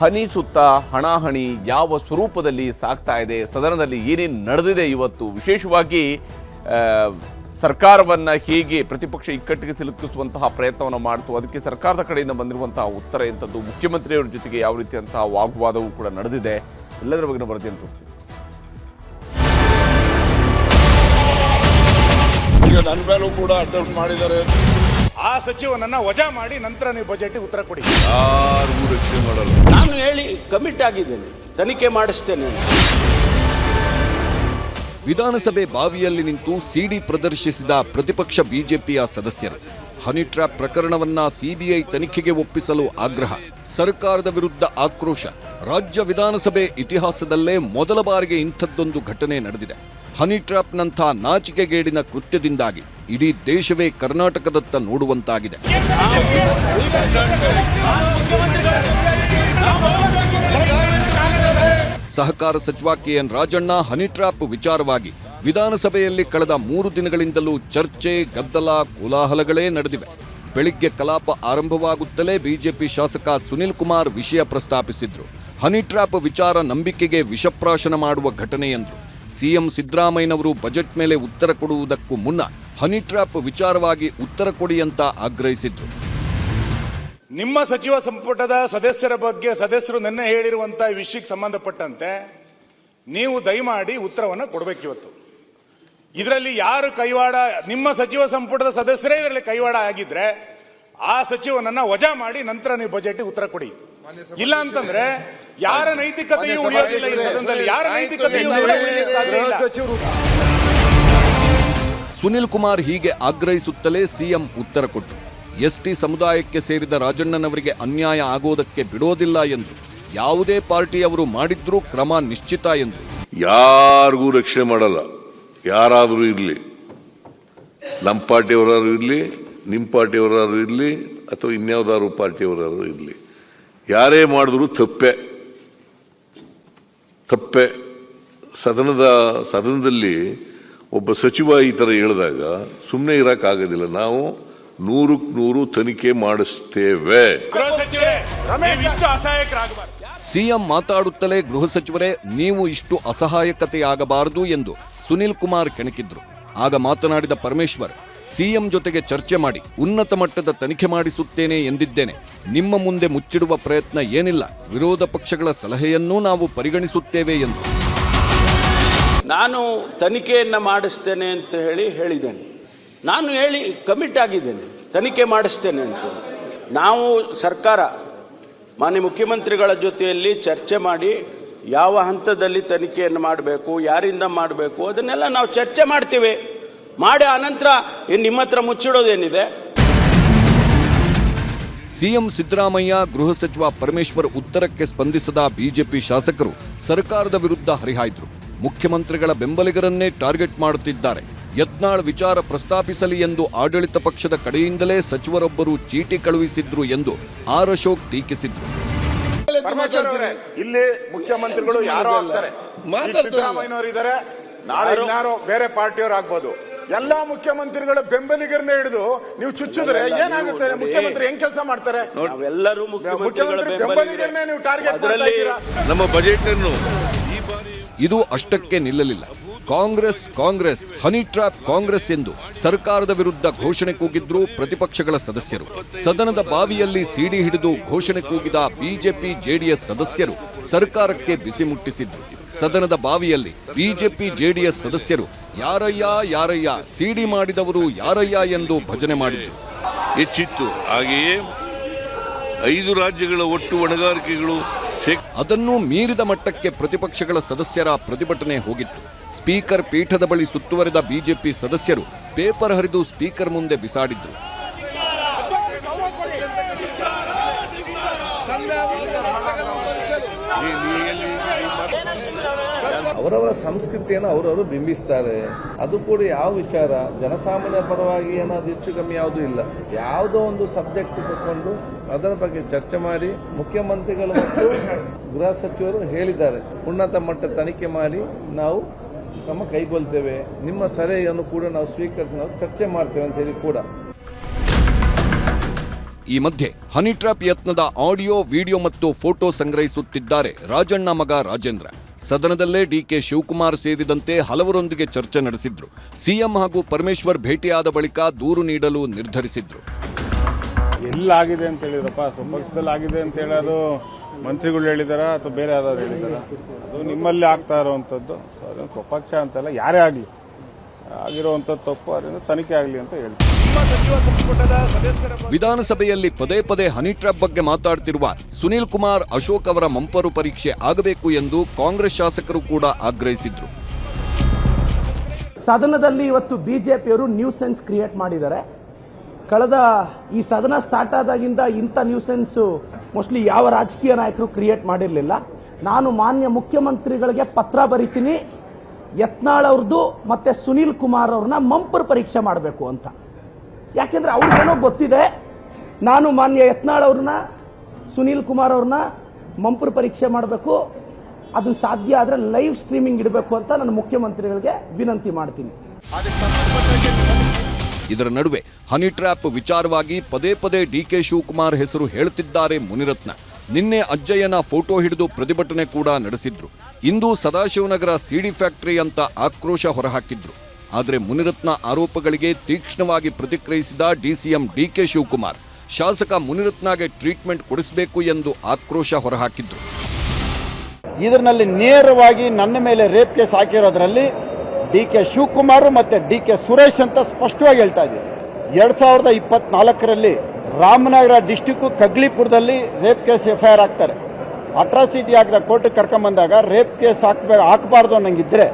ಹನಿ ಸುತ್ತ ಹಣಾಹಣಿ ಯಾವ ಸ್ವರೂಪದಲ್ಲಿ ಸಾಗ್ತಾ ಇದೆ, ಸದನದಲ್ಲಿ ಏನೇನು ನಡೆದಿದೆ ಇವತ್ತು? ವಿಶೇಷವಾಗಿ ಸರ್ಕಾರವನ್ನು ಹೇಗೆ ಪ್ರತಿಪಕ್ಷ ಇಕ್ಕಟ್ಟಿಗೆ ಸಿಲುಕಿಸುವಂತಹ ಪ್ರಯತ್ನವನ್ನು ಮಾಡ್ತು, ಅದಕ್ಕೆ ಸರ್ಕಾರದ ಕಡೆಯಿಂದ ಬಂದಿರುವಂತಹ ಉತ್ತರ ಎಂಥದ್ದು, ಮುಖ್ಯಮಂತ್ರಿಯವರ ಜೊತೆಗೆ ಯಾವ ರೀತಿಯಂತಹ ವಾಗ್ವಾದವೂ ಕೂಡ ನಡೆದಿದೆ, ಎಲ್ಲದರ ಬಗ್ಗೆ ವರದಿಯನ್ನು ತೋರಿಸ್ತೀವಿ ಕೂಡ ಅಟೆಂಪ್ಟ್ ಮಾಡಿದ್ದಾರೆ. ಆ ಸಚಿವನನ್ನ ವಜಾ ಮಾಡಿ ನಂತರ ನೀವು ಬಜೆಟ್ ಉತ್ತರ ಕೊಡಿ. ಯಾರು ರಕ್ಷಣೆ ಮಾಡಲ್ಲ. ನಾನು ಹೇಳಿ ಕಮಿಟ್ ಆಗಿದ್ದೇನೆ. ತನಿಖೆ ಮಾಡಿಸ್ತೇನೆ. ವಿಧಾನಸಭೆ ಬಾವಿಯಲ್ಲಿ ನಿಂತು ಸಿಡಿ ಪ್ರದರ್ಶಿಸಿದ ಪ್ರತಿಪಕ್ಷ ಬಿಜೆಪಿಯ ಸದಸ್ಯರು ಹನಿ ಟ್ರ್ಯಾಪ್ ಪ್ರಕರಣವನ್ನ ಸಿಬಿಐ ತನಿಖೆಗೆ ಒಪ್ಪಿಸಲು ಆಗ್ರಹ ಸರ್ಕಾರದ ವಿರುದ್ಧ ಆಕ್ರೋಶ. ರಾಜ್ಯ ವಿಧಾನಸಭೆ ಇತಿಹಾಸದಲ್ಲೇ ಮೊದಲ ಬಾರಿಗೆ ಇಂಥದ್ದೊಂದು ಘಟನೆ ನಡೆದಿದೆ. ಹನಿ ಟ್ರಾಪ್ನಂಥ ನಾಚಿಕೆಗೇಡಿನ ಕೃತ್ಯದಿಂದಾಗಿ ಇಡೀ ದೇಶವೇ ಕರ್ನಾಟಕದತ್ತ ನೋಡುವಂತಾಗಿದೆ. ಸಹಕಾರ ಸಚಿವ ಕೆಎನ್ ರಾಜಣ್ಣ ಹನಿ ಟ್ರಾಪ್ ವಿಚಾರವಾಗಿ ವಿಧಾನಸಭೆಯಲ್ಲಿ ಕಳೆದ ಮೂರು ದಿನಗಳಿಂದಲೂ ಚರ್ಚೆ, ಗದ್ದಲ, ಕೋಲಾಹಲಗಳೇ ನಡೆದಿವೆ. ಬೆಳಿಗ್ಗೆ ಕಲಾಪ ಆರಂಭವಾಗುತ್ತಲೇ ಬಿಜೆಪಿ ಶಾಸಕ ಸುನಿಲ್ ಕುಮಾರ್ ವಿಷಯ ಪ್ರಸ್ತಾಪಿಸಿದ್ರು. ಹನಿ ಟ್ರಾಪ್ ವಿಚಾರ ನಂಬಿಕೆಗೆ ವಿಷಪ್ರಾಶನ ಮಾಡುವ ಘಟನೆ ಎಂದ್ರು. ಸಿಎಂ ಸಿದ್ದರಾಮಯ್ಯನವರು ಬಜೆಟ್ ಮೇಲೆ ಉತ್ತರ ಕೊಡುವುದಕ್ಕೂ ಮುನ್ನ ಹನಿ ಟ್ರ್ಯಾಪ್ ವಿಚಾರವಾಗಿ ಉತ್ತರ ಕೊಡಿ ಅಂತ ಆಗ್ರಹಿಸಿದ್ರು. ನಿಮ್ಮ ಸಚಿವ ಸಂಪುಟದ ಸದಸ್ಯರ ಬಗ್ಗೆ ಸದಸ್ಯರು ನಿನ್ನೆ ಹೇಳಿರುವಂತಹ ವಿಷಯಕ್ಕೆ ಸಂಬಂಧಪಟ್ಟಂತೆ ನೀವು ದಯಮಾಡಿ ಉತ್ತರವನ್ನು ಕೊಡಬೇಕು ಇವತ್ತು. ಇದರಲ್ಲಿ ಯಾರು ಕೈವಾಡ, ನಿಮ್ಮ ಸಚಿವ ಸಂಪುಟದ ಸದಸ್ಯರೇ ಇದರಲ್ಲಿ ಕೈವಾಡ ಆಗಿದ್ರೆ ಆ ಸಚಿವನನ್ನ ವಜಾ ಮಾಡಿ ನಂತರ ನೀವು ಬಜೆಟ್ಗೆ ಉತ್ತರ ಕೊಡಿ. ಇಲ್ಲ ಅಂತಂದ್ರೆ ಯಾರ ನೈತಿಕತೆಯೂ ಉಳಿಯೋದಿಲ್ಲ ಈ ಸದನದಲ್ಲಿ ಯಾರ ನೈತಿಕತೆಯೂ ಸಚಿವರು ಸುನಿಲ್ ಕುಮಾರ್ ಹೀಗೆ ಆಗ್ರಹಿಸುತ್ತಲೇ ಸಿಎಂ ಉತ್ತರ ಕೊಟ್ಟರು. ಎಸ್ಟಿ ಸಮುದಾಯಕ್ಕೆ ಸೇರಿದ ರಾಜಣ್ಣನವರಿಗೆ ಅನ್ಯಾಯ ಆಗೋದಕ್ಕೆ ಬಿಡೋದಿಲ್ಲ ಎಂದು ಯಾವುದೇ ಪಾರ್ಟಿಯವರು ಮಾಡಿದ್ರೂ ಕ್ರಮ ನಿಶ್ಚಿತ ಎಂದು. ಯಾರಿಗೂ ರಕ್ಷಣೆ ಮಾಡಲ್ಲ. ಯಾರಾದರೂ ಇರಲಿ. ನಮ್ಮ ಪಾರ್ಟಿಯವರಾದ್ರೂ ಇರಲಿ ನಿಮ್ಮ ಪಾರ್ಟಿಯವರಾದ್ರೂ ಇರಲಿ ಅಥವಾ ಇನ್ಯಾವುದಾದ್ರು ಪಾರ್ಟಿಯವರಾದ್ರು ಇರಲಿ. ಯಾರೇ ಮಾಡಿದ್ರು ತಪ್ಪೆ. ತಪ್ಪೆ. ಸದನದ ಸದನದಲ್ಲಿ ಒಬ್ಬ ಸಚಿವ ಈ ಥರ ಹೇಳಿದಾಗ ಸುಮ್ಮನೆ ಇರೋಕ್ಕಾಗೋದಿಲ್ಲ. ನಾವು ನೂರಕ್ಕೆ ನೂರು ತನಿಖೆ ಮಾಡಿಸ್ತೇವೆ. ಗೃಹ ಸಚಿವರೇ ನೀವು ಇಷ್ಟು ಅಸಹಾಯಕರಾಗಬಾರ್ದು. ಸಿಎಂ ಮಾತಾಡುತ್ತಲೇ ಗೃಹ ಸಚಿವರೇ ನೀವು ಇಷ್ಟು ಅಸಹಾಯಕತೆಯಾಗಬಾರದು ಎಂದು ಸುನಿಲ್ ಕುಮಾರ್ ಕೆಣಕಿದ್ರು. ಆಗ ಮಾತನಾಡಿದ ಪರಮೇಶ್ವರ್ ಸಿಎಂ ಜೊತೆಗೆ ಚರ್ಚೆ ಮಾಡಿ, ಉನ್ನತ ಮಟ್ಟದ ತನಿಖೆ ಮಾಡಿಸುತ್ತೇನೆ ಎಂದಿದ್ದೇನೆ. ನಿಮ್ಮ ಮುಂದೆ ಮುಚ್ಚಿಡುವ ಪ್ರಯತ್ನ ಏನಿಲ್ಲ, ವಿರೋಧ ಪಕ್ಷಗಳ ಸಲಹೆಯನ್ನೂ ನಾವು ಪರಿಗಣಿಸುತ್ತೇವೆ ಎಂದು. ನಾನು ತನಿಖೆಯನ್ನು ಮಾಡಿಸ್ತೇನೆ ಅಂತ ಹೇಳಿ ಹೇಳಿದ್ದೇನೆ. ನಾನು ಹೇಳಿ ಕಮಿಟ್ ಆಗಿದ್ದೇನೆ, ತನಿಖೆ ಮಾಡಿಸ್ತೇನೆ ಅಂತ ನಾವು ಸರ್ಕಾರ, ಮಾನ್ಯ ಮುಖ್ಯಮಂತ್ರಿಗಳ ಜೊತೆಯಲ್ಲಿ ಚರ್ಚೆ ಮಾಡಿ ಯಾವ ಹಂತದಲ್ಲಿ ತನಿಖೆಯನ್ನು ಮಾಡಬೇಕು, ಯಾರಿಂದ ಮಾಡಬೇಕು, ಅದನ್ನೆಲ್ಲ ನಾವು ಚರ್ಚೆ ಮಾಡ್ತೀವಿ. ಮಾಡಿ ಆನಂತರ ಇನ್ನು ನಿಮ್ಮ ಹತ್ರ ಮುಚ್ಚಿಡೋದೇನಿದೆ ಸಿಎಂ ಸಿದ್ದರಾಮಯ್ಯ ಗೃಹ ಸಚಿವ ಪರಮೇಶ್ವರ್ ಉತ್ತರಕ್ಕೆ ಸ್ಪಂದಿಸದ ಬಿಜೆಪಿ ಶಾಸಕರು ಸರ್ಕಾರದ ವಿರುದ್ಧ ಹರಿಹಾಯ್ದರು. ಮುಖ್ಯಮಂತ್ರಿಗಳ ಬೆಂಬಲಿಗರನ್ನೇ ಟಾರ್ಗೆಟ್ ಮಾಡುತ್ತಿದ್ದಾರೆ. ಯತ್ನಾಳ್ ವಿಚಾರ ಪ್ರಸ್ತಾಪಿಸಲಿ ಎಂದು ಆಡಳಿತ ಪಕ್ಷದ ಕಡೆಯಿಂದಲೇ ಸಚಿವರೊಬ್ಬರು ಚೀಟಿ ಕಳುಹಿಸಿದ್ರು ಎಂದು ಆರ್ ಅಶೋಕ್ ಟೀಕಿಸಿದ್ರು. ಇಲ್ಲಿ ಮುಖ್ಯಮಂತ್ರಿಗಳು ಯಾರೋ ಆಗ್ತಾರೆ. ಸಿದ್ದರಾಮಯ್ಯನವರು ಇದ್ದಾರೆ ನಾಳೆ ಬೇರೆ ಪಾರ್ಟಿಯವರು ಆಗ್ಬೋದು. ಎಲ್ಲಾ ಮುಖ್ಯಮಂತ್ರಿಗಳ ಬೆಂಬಲಿಗರನ್ನ ಹಿಡಿದು ನೀವು ಚುಚ್ಚಿದ್ರೆ ಏನಾಗುತ್ತೆ? ಮುಖ್ಯಮಂತ್ರಿ ಹೆಂಗ್ ಕೆಲಸ ಮಾಡ್ತಾರೆ? ನಾವೆಲ್ಲರೂ ಮುಖ್ಯಮಂತ್ರಿಗಳ ಮುಖ್ಯಮಂತ್ರಿ ಬೆಂಬಲಿಗರನ್ನೇ ನೀವು ಟಾರ್ಗೆಟ್ ಮಾಡ್ತಾ ಇದ್ದೀರಾ? ನಮ್ಮ ಬಜೆಟ್ ಅನ್ನು ಇದು ಅಷ್ಟಕ್ಕೆ ನಿಲ್ಲಲಿಲ್ಲ. ಕಾಂಗ್ರೆಸ್ ಕಾಂಗ್ರೆಸ್ ಹನಿ ಟ್ರ್ಯಾಪ್ ಕಾಂಗ್ರೆಸ್ ಎಂದು ಸರ್ಕಾರದ ವಿರುದ್ಧ ಘೋಷಣೆ ಕೂಗಿದ್ರು ಪ್ರತಿಪಕ್ಷಗಳ ಸದಸ್ಯರು. ಸದನದ ಬಾವಿಯಲ್ಲಿ ಸಿಡಿ ಹಿಡಿದು ಘೋಷಣೆ ಕೂಗಿದ ಬಿಜೆಪಿ ಜೆಡಿಎಸ್ ಸದಸ್ಯರು ಸರ್ಕಾರಕ್ಕೆ ಬಿಸಿ ಮುಟ್ಟಿಸಿದ್ರು. ಸದನದ ಬಾವಿಯಲ್ಲಿ ಬಿಜೆಪಿ ಜೆಡಿಎಸ್ ಸದಸ್ಯರು ಯಾರಯ್ಯ ಯಾರಯ್ಯ? ಸಿಡಿ ಮಾಡಿದವರು ಯಾರಯ್ಯ ಎಂದು ಭಜನೆ ಮಾಡಿದ್ರು. ಹೆಚ್ಚಿತ್ತು ಹಾಗೆಯೇ ಐದು ರಾಜ್ಯಗಳ ಒಟ್ಟು ಹೊಣೆಗಾರಿಕೆಗಳು ಅದನ್ನು ಅದನ್ನೂ ಮೀರಿದ ಮಟ್ಟಕ್ಕೆ ಪ್ರತಿಪಕ್ಷಗಳ ಸದಸ್ಯರ ಪ್ರತಿಭಟನೆ ಹೋಗಿತ್ತು. ಸ್ಪೀಕರ್ ಪೀಠದ ಬಳಿ ಸುತ್ತುವರೆದ ಬಿಜೆಪಿ ಸದಸ್ಯರು ಪೇಪರ್ ಹರಿದು ಸ್ಪೀಕರ್ ಮುಂದೆ ಬಿಸಾಡಿದ್ರು. ಅವರವರ ಸಂಸ್ಕೃತಿಯನ್ನು ಅವರವರು ಬಿಂಬಿಸ್ತಾರೆ. ಅದು ಕೂಡ ಯಾವ ವಿಚಾರ? ಜನಸಾಮಾನ್ಯ ಪರವಾಗಿ ಏನಾದ್ರು ಹೆಚ್ಚು ಕಮ್ಮಿ ಯಾವುದೂ ಇಲ್ಲ. ಯಾವುದೋ ಒಂದು ಸಬ್ಜೆಕ್ಟ್ ತಗೊಂಡು ಅದರ ಬಗ್ಗೆ ಚರ್ಚೆ ಮಾಡಿ ಮುಖ್ಯಮಂತ್ರಿಗಳು ಮತ್ತು ಗೃಹ ಸಚಿವರು ಹೇಳಿದ್ದಾರೆ. ಉನ್ನತ ಮಟ್ಟ ತನಿಖೆ ಮಾಡಿ ನಾವು ಕ್ರಮ ಕೈಗೊಳ್ತೇವೆ. ನಿಮ್ಮ ಸಲಹೆಯನ್ನು ಕೂಡ ನಾವು ಸ್ವೀಕರಿಸಿ ನಾವು ಚರ್ಚೆ ಮಾಡ್ತೇವೆ ಅಂತ ಹೇಳಿ ಕೂಡ. ಈ ಮಧ್ಯೆ ಹನಿ ಟ್ರ್ಯಾಪ್ ಯತ್ನದ ಆಡಿಯೋ, ವಿಡಿಯೋ ಮತ್ತು ಫೋಟೋ ಸಂಗ್ರಹಿಸುತ್ತಿದ್ದಾರೆ ರಾಜಣ್ಣ ಮಗ ರಾಜೇಂದ್ರ. ಸದನದಲ್ಲೇ ಡಿಕೆ ಶಿವಕುಮಾರ್ ಸೇರಿದಂತೆ ಹಲವರೊಂದಿಗೆ ಚರ್ಚೆ ನಡೆಸಿದ್ರು. ಸಿಎಂ ಹಾಗೂ ಪರಮೇಶ್ವರ್ ಭೇಟಿಯಾದ ಬಳಿಕ ದೂರು ನೀಡಲು ನಿರ್ಧರಿಸಿದ್ರು. ಎಲ್ಲಾಗಿದೆ ಅಂತ ಹೇಳಿದ್ರಪ್ಪ? ಸಂಪರ್ಕದಲ್ಲಿ ಆಗಿದೆ ಅಂತ ಹೇಳೋದು ಮಂತ್ರಿಗಳು ಹೇಳಿದಾರ ಅಥವಾ ಬೇರೆ ಯಾರಾದ್ರು ಹೇಳಿದಾರ? ಅದು ನಿಮ್ಮಲ್ಲಿ ಆಗ್ತಾ ಇರುವಂತದ್ದು ಅದನ್ನು ಸ್ವಪಕ್ಷ ಅಂತಲ್ಲ, ಯಾರೇ ಆಗಲಿ. ಆಗಿರುವಂಥದ್ದು ತಪ್ಪು, ಅದರಿಂದ ತನಿಖೆ ಆಗಲಿ ಅಂತ ಹೇಳ್ತೀನಿ. ವಿಧಾನಸಭೆಯಲ್ಲಿ ಪದೇ ಪದೇ ಹನಿ ಟ್ರ್ಯಾಪ್ ಬಗ್ಗೆ ಮಾತಾಡ್ತಿರುವ ಸುನೀಲ್ ಕುಮಾರ್, ಅಶೋಕ್ ಅವರ ಮಂಪರು ಪರೀಕ್ಷೆ ಆಗಬೇಕು ಎಂದು ಕಾಂಗ್ರೆಸ್ ಶಾಸಕರು ಕೂಡ ಆಗ್ರಹಿಸಿದ್ರು. ಸದನದಲ್ಲಿ ಇವತ್ತು ಬಿಜೆಪಿಯವರು ನ್ಯೂಸೆನ್ಸ್ ಕ್ರಿಯೇಟ್ ಮಾಡಿದ್ದಾರೆ. ಕಳೆದ ಈ ಸದನ ಸ್ಟಾರ್ಟ್ ಆದಾಗಿಂದ ಇಂಥ ನ್ಯೂಸೆನ್ಸ್ ಮೋಸ್ಟ್ಲಿ ಯಾವ ರಾಜಕೀಯ ನಾಯಕರು ಕ್ರಿಯೇಟ್ ಮಾಡಿರಲಿಲ್ಲ. ನಾನು ಮಾನ್ಯ ಮುಖ್ಯಮಂತ್ರಿಗಳಿಗೆ ಪತ್ರ ಬರಿತೀನಿ. ಯತ್ನಾಳ್ ಅವ್ರದ್ದು ಮತ್ತೆ ಸುನೀಲ್ ಕುಮಾರ್ ಅವ್ರನ್ನ ಮಂಪರ್ ಪರೀಕ್ಷೆ ಮಾಡಬೇಕು ಅಂತ. ಯಾಕೆಂದ್ರೆ ಅವ್ರಿಗೇನೋ ಗೊತ್ತಿದೆ. ನಾನು ಮಾನ್ಯ ಯತ್ನಾಳ್ ಅವ್ರನ್ನ, ಸುನೀಲ್ ಕುಮಾರ್ ಅವ್ರನ್ನ ಮಂಪ್ರ ಪರೀಕ್ಷೆ ಮಾಡಬೇಕು. ಅದು ಸಾಧ್ಯ ಆದರೆ ಲೈವ್ ಸ್ಟ್ರೀಮಿಂಗ್ ಇಡಬೇಕು ಅಂತ ನಾನು ಮುಖ್ಯಮಂತ್ರಿಗಳಿಗೆ ವಿನಂತಿ ಮಾಡ್ತೀನಿ. ಇದರ ನಡುವೆ ಹನಿ ಟ್ರ್ಯಾಪ್ ವಿಚಾರವಾಗಿ ಪದೇ ಪದೇ ಡಿ ಕೆ ಶಿವಕುಮಾರ್ ಹೆಸರು ಹೇಳುತ್ತಿದ್ದಾರೆ ಮುನಿರತ್ನ. ನಿನ್ನೆ ಅಜ್ಜಯ್ಯನ ಫೋಟೋ ಹಿಡಿದು ಪ್ರತಿಭಟನೆ ಕೂಡ ನಡೆಸಿದ್ರು. ಇಂದು ಸದಾಶಿವನಗರ ಸಿಡಿ ಫ್ಯಾಕ್ಟರಿ ಅಂತ ಆಕ್ರೋಶ ಹೊರಹಾಕಿದ್ರು. ಆದರೆ ಮುನಿರತ್ನ ಆರೋಪಗಳಿಗೆ ತೀಕ್ಷ್ಣವಾಗಿ ಪ್ರತಿಕ್ರಿಯಿಸಿದ ಡಿಸಿಎಂ ಡಿಕೆ ಶಿವಕುಮಾರ್, ಶಾಸಕ ಮುನಿರತ್ನಗೆ ಟ್ರೀಟ್ಮೆಂಟ್ ಕೊಡಿಸಬೇಕು ಎಂದು ಆಕ್ರೋಶ ಹೊರಹಾಕಿದ್ರು. ಇದರಲ್ಲಿ ನೇರವಾಗಿ ನನ್ನ ಮೇಲೆ ರೇಪ್ ಕೇಸ್ ಹಾಕಿರೋದ್ರಲ್ಲಿ ಡಿ ಕೆ ಶಿವಕುಮಾರ್ ಮತ್ತೆ ಡಿ ಕೆ ಸುರೇಶ್ ಅಂತ ಸ್ಪಷ್ಟವಾಗಿ ಹೇಳ್ತಾ ಇದ್ದೀನಿ. ಎರಡು ಸಾವಿರದ ಇಪ್ಪತ್ನಾಲ್ಕರಲ್ಲಿ ರಾಮನಗರ ಡಿಸ್ಟಿಕ್ ಕಗ್ಲಿಪುರದಲ್ಲಿ ರೇಪ್ ಕೇಸ್ ಎಫ್ಐಆರ್ ಹಾಕ್ತಾರೆ. ಅಟ್ರಾಸಿಟಿ ಹಾಕಿದ ಕೋರ್ಟ್ ಕರ್ಕೊಂಬಂದಾಗ ರೇಪ್ ಕೇಸ್ ಹಾಕ್ಬೇಕು ಹಾಕಬಾರ್ದು ಅನ್ನಂಗಿದ್ರೆ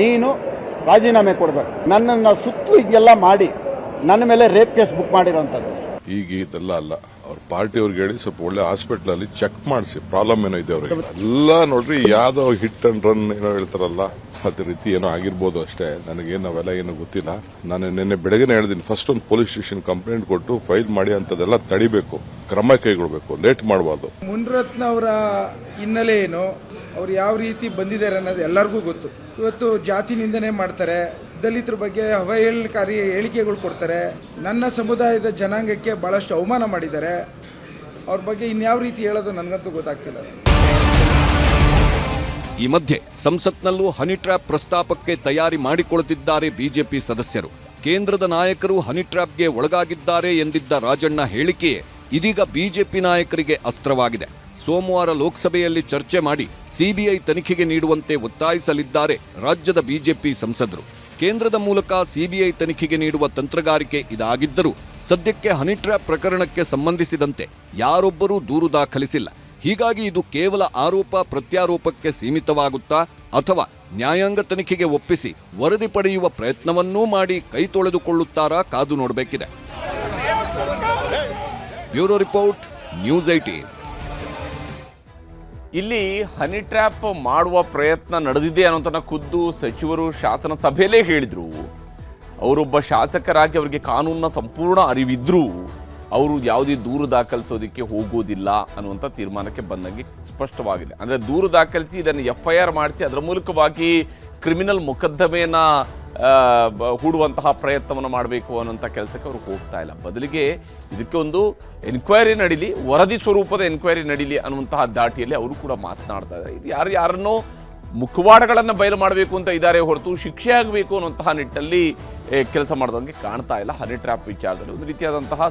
ನೀನು ರಾಜೀನಾಮೆ ಕೊಡಬೇಕು. ನನ್ನನ್ನು ಸುತ್ತು ಇದೆಲ್ಲ ಮಾಡಿ ನನ್ನ ಮೇಲೆ ರೇಪ್ ಕೇಸ್ ಬುಕ್ ಮಾಡಿರೋಂಥದ್ದು. ಈಗ ಇದೆಲ್ಲ ಅಲ್ಲ. ಅವ್ರ ಪಾರ್ಟಿ ಅವ್ರಿಗೆ ಹೇಳಿ ಸ್ವಲ್ಪ ಒಳ್ಳೆ ಹಾಸ್ಪಿಟಲ್ ಅಲ್ಲಿ ಚೆಕ್ ಮಾಡಿಸಿ, ಪ್ರಾಬ್ಲಮ್ ಏನೋ ಇದೆ ಅವ್ರಿಗೆ. ಎಲ್ಲ ನೋಡ್ರಿ, ಯಾವ್ದೋ ಹಿಟ್ ಅಂಡ್ ರನ್ ಏನೋ ಹೇಳ್ತಾರಲ್ಲ, ಅದೇ ರೀತಿ ಏನೋ ಆಗಿರ್ಬೋದು ಅಷ್ಟೇ. ನನಗೇನು ಅವೆಲ್ಲ ಏನು ಗೊತ್ತಿಲ್ಲ. ನಾನು ನಿನ್ನೆ ಬೆಳಗ್ಗೆ ಹೇಳಿದ್ದೀನಿ ಫಸ್ಟ್ ಒಂದು ಪೊಲೀಸ್ ಸ್ಟೇಷನ್ ಕಂಪ್ಲೇಂಟ್ ಕೊಟ್ಟು ಫೈಲ್ ಮಾಡಿ ಅಂತದೆಲ್ಲ ತಡಿಬೇಕು. ಕ್ರಮ ಕೈಗೊಳ್ಬೇಕು ಲೇಟ್ ಮಾಡಬಾರ್ದು. ಮುನ್ರತ್ನ ಅವರ ಹಿನ್ನೆಲೆ ಏನು? ಅವ್ರು ಯಾವ ರೀತಿ ಬಂದಿದ್ದಾರೆ ಅನ್ನೋದು ಎಲ್ಲರಿಗೂ ಗೊತ್ತು. ಇವತ್ತು ಜಾತಿ ನಿಂದನೆ ಮಾಡ್ತಾರೆ. ದಲಿತರ ಬಗ್ಗೆ ಅವಹೇಳನಕಾರಿ ಹೇಳಿಕೆಗಳು ಕೊಡ್ತಾರೆ. ನನ್ನ ಸಮುದಾಯದ ಜನಾಂಗಕ್ಕೆ ಬಹಳಷ್ಟು ಅವಮಾನ ಮಾಡಿದ್ದಾರೆ. ಅವ್ರ ಬಗ್ಗೆ ಇನ್ಯಾವ ರೀತಿ ಹೇಳೋದು ನನಗಂತೂ ಗೊತ್ತಾಗ್ತಿಲ್ಲ. ಈ ಮಧ್ಯೆ ಸಂಸತ್ನಲ್ಲೂ ಹನಿ ಟ್ರ್ಯಾಪ್ ಪ್ರಸ್ತಾಪಕ್ಕೆ ತಯಾರಿ ಮಾಡಿಕೊಳ್ಳುತ್ತಿದ್ದಾರೆ ಬಿಜೆಪಿ ಸದಸ್ಯರು. ಕೇಂದ್ರದ ನಾಯಕರು ಹನಿ ಟ್ರ್ಯಾಪ್ಗೆ ಒಳಗಾಗಿದ್ದಾರೆ ಎಂದಿದ್ದ ರಾಜಣ್ಣ ಹೇಳಿಕೆಯೇ ಇದೀಗ ಬಿಜೆಪಿ ನಾಯಕರಿಗೆ ಅಸ್ತ್ರವಾಗಿದೆ. ಸೋಮವಾರ ಲೋಕಸಭೆಯಲ್ಲಿ ಚರ್ಚೆ ಮಾಡಿ ಸಿಬಿಐ ತನಿಖೆಗೆ ನೀಡುವಂತೆ ಒತ್ತಾಯಿಸಲಿದ್ದಾರೆ ರಾಜ್ಯದ ಬಿಜೆಪಿ ಸಂಸದರು. ಕೇಂದ್ರದ ಮೂಲಕ ಸಿಬಿಐ ತನಿಖೆಗೆ ನೀಡುವ ತಂತ್ರಗಾರಿಕೆ ಇದಾಗಿದ್ದರೂ ಸದ್ಯಕ್ಕೆ ಹನಿ ಟ್ರ್ಯಾಪ್ ಪ್ರಕರಣಕ್ಕೆ ಸಂಬಂಧಿಸಿದಂತೆ ಯಾರೊಬ್ಬರೂ ದೂರು ದಾಖಲಿಸಿಲ್ಲ. ಹೀಗಾಗಿ ಇದು ಕೇವಲ ಆರೋಪ ಪ್ರತ್ಯಾರೋಪಕ್ಕೆ ಸೀಮಿತವಾಗುತ್ತಾ ಅಥವಾ ನ್ಯಾಯಾಂಗ ತನಿಖೆಗೆ ಒಪ್ಪಿಸಿ ವರದಿ ಪಡೆಯುವ ಪ್ರಯತ್ನವನ್ನೂ ಮಾಡಿ ಕೈ ತೊಳೆದುಕೊಳ್ಳುತ್ತಾರಾ ಕಾದು ನೋಡಬೇಕಿದೆ. ಬ್ಯೂರೋ ರಿಪೋರ್ಟ್, ನ್ಯೂಸ್ ಐಟೀನ್ ಇಲ್ಲಿ ಹನಿ ಟ್ರ್ಯಾಪ್ ಮಾಡುವ ಪ್ರಯತ್ನ ನಡೆದಿದೆ ಅನ್ನೋದನ್ನ ಖುದ್ದು ಸಚಿವರು ಶಾಸನ ಸಭೆಯಲ್ಲೇ ಹೇಳಿದರು. ಅವರೊಬ್ಬ ಶಾಸಕರಾಗಿ ಅವರಿಗೆ ಕಾನೂನಿನ ಸಂಪೂರ್ಣ ಅರಿವಿದ್ರೂ ಅವರು ಯಾವುದೇ ದೂರು ದಾಖಲಿಸೋದಕ್ಕೆ ಹೋಗೋದಿಲ್ಲ ಅನ್ನುವಂಥ ತೀರ್ಮಾನಕ್ಕೆ ಬಂದಂಗೆ ಸ್ಪಷ್ಟವಾಗಿದೆ. ಅಂದರೆ ದೂರು ದಾಖಲಿಸಿ ಇದನ್ನು ಎಫ್ ಐ ಆರ್ ಮಾಡಿಸಿ ಅದರ ಮೂಲಕವಾಗಿ ಕ್ರಿಮಿನಲ್ ಮೊಕದ್ದಮೆಯನ್ನ ಹೂಡುವಂತಹ ಪ್ರಯತ್ನವನ್ನು ಮಾಡಬೇಕು ಅನ್ನೋಂಥ ಕೆಲಸಕ್ಕೆ ಅವರು ಹೋಗ್ತಾ ಇಲ್ಲ. ಬದಲಿಗೆ ಇದಕ್ಕೆ ಒಂದು ಎನ್ಕ್ವೈರಿ ನಡೀಲಿ, ವರದಿ ಸ್ವರೂಪದ ಎನ್ಕ್ವೈರಿ ನಡೀಲಿ ಅನ್ನುವಂತಹ ದಾಟಿಯಲ್ಲಿ ಅವರು ಕೂಡ ಮಾತನಾಡ್ತಾ ಇದ್ದಾರೆ. ಇದು ಯಾರು, ಯಾರನ್ನೋ ಮುಖವಾಡಗಳನ್ನು ಬಯಲು ಮಾಡಬೇಕು ಅಂತ ಇದ್ದಾರೆ ಹೊರತು ಶಿಕ್ಷೆ ಆಗಬೇಕು ಅನ್ನುವಂತಹ ನಿಟ್ಟಲ್ಲಿ ಕೆಲಸ ಮಾಡಿದಂಗೆ ಕಾಣ್ತಾ ಇಲ್ಲ. ಹನಿ ಟ್ರ್ಯಾಪ್ ವಿಚಾರದಲ್ಲಿ ಒಂದು ರೀತಿಯಾದಂತಹ